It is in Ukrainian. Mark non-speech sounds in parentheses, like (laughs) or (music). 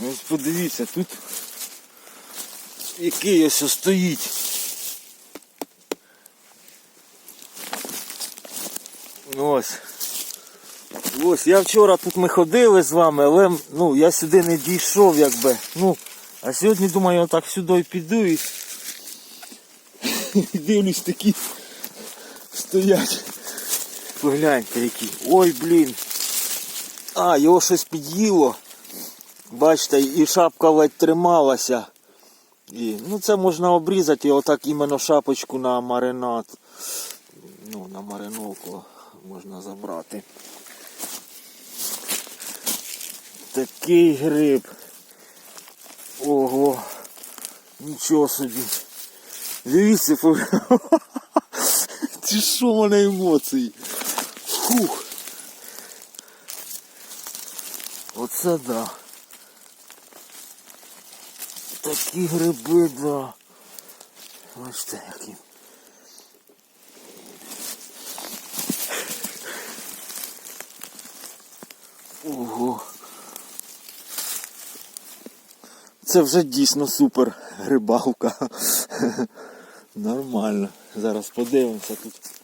Ось подивіться, тут який ось стоїть. Ось. Ось, я вчора тут ми ходили з вами, але ну, я сюди не дійшов, якби. Ну, а сьогодні думаю, я так сюди піду і, (laughs) дивлюсь такі стоять. Погляньте які. Ой, блін. А, його щось під'їло. Бачите, і шапка ледь трималася. І, ну це можна обрізати і отак іменно шапочку на маринад. Ну, на мариновку можна забрати. Такий гриб. Ого. Нічого собі. Дивіться, Ці (laughs) що мене емоції. Фух. Оце да. Такі гриби, да. Бачите, які. Ого. Це вже дійсно супер грибалка. (laughs) Нормально. Зараз подивимося тут.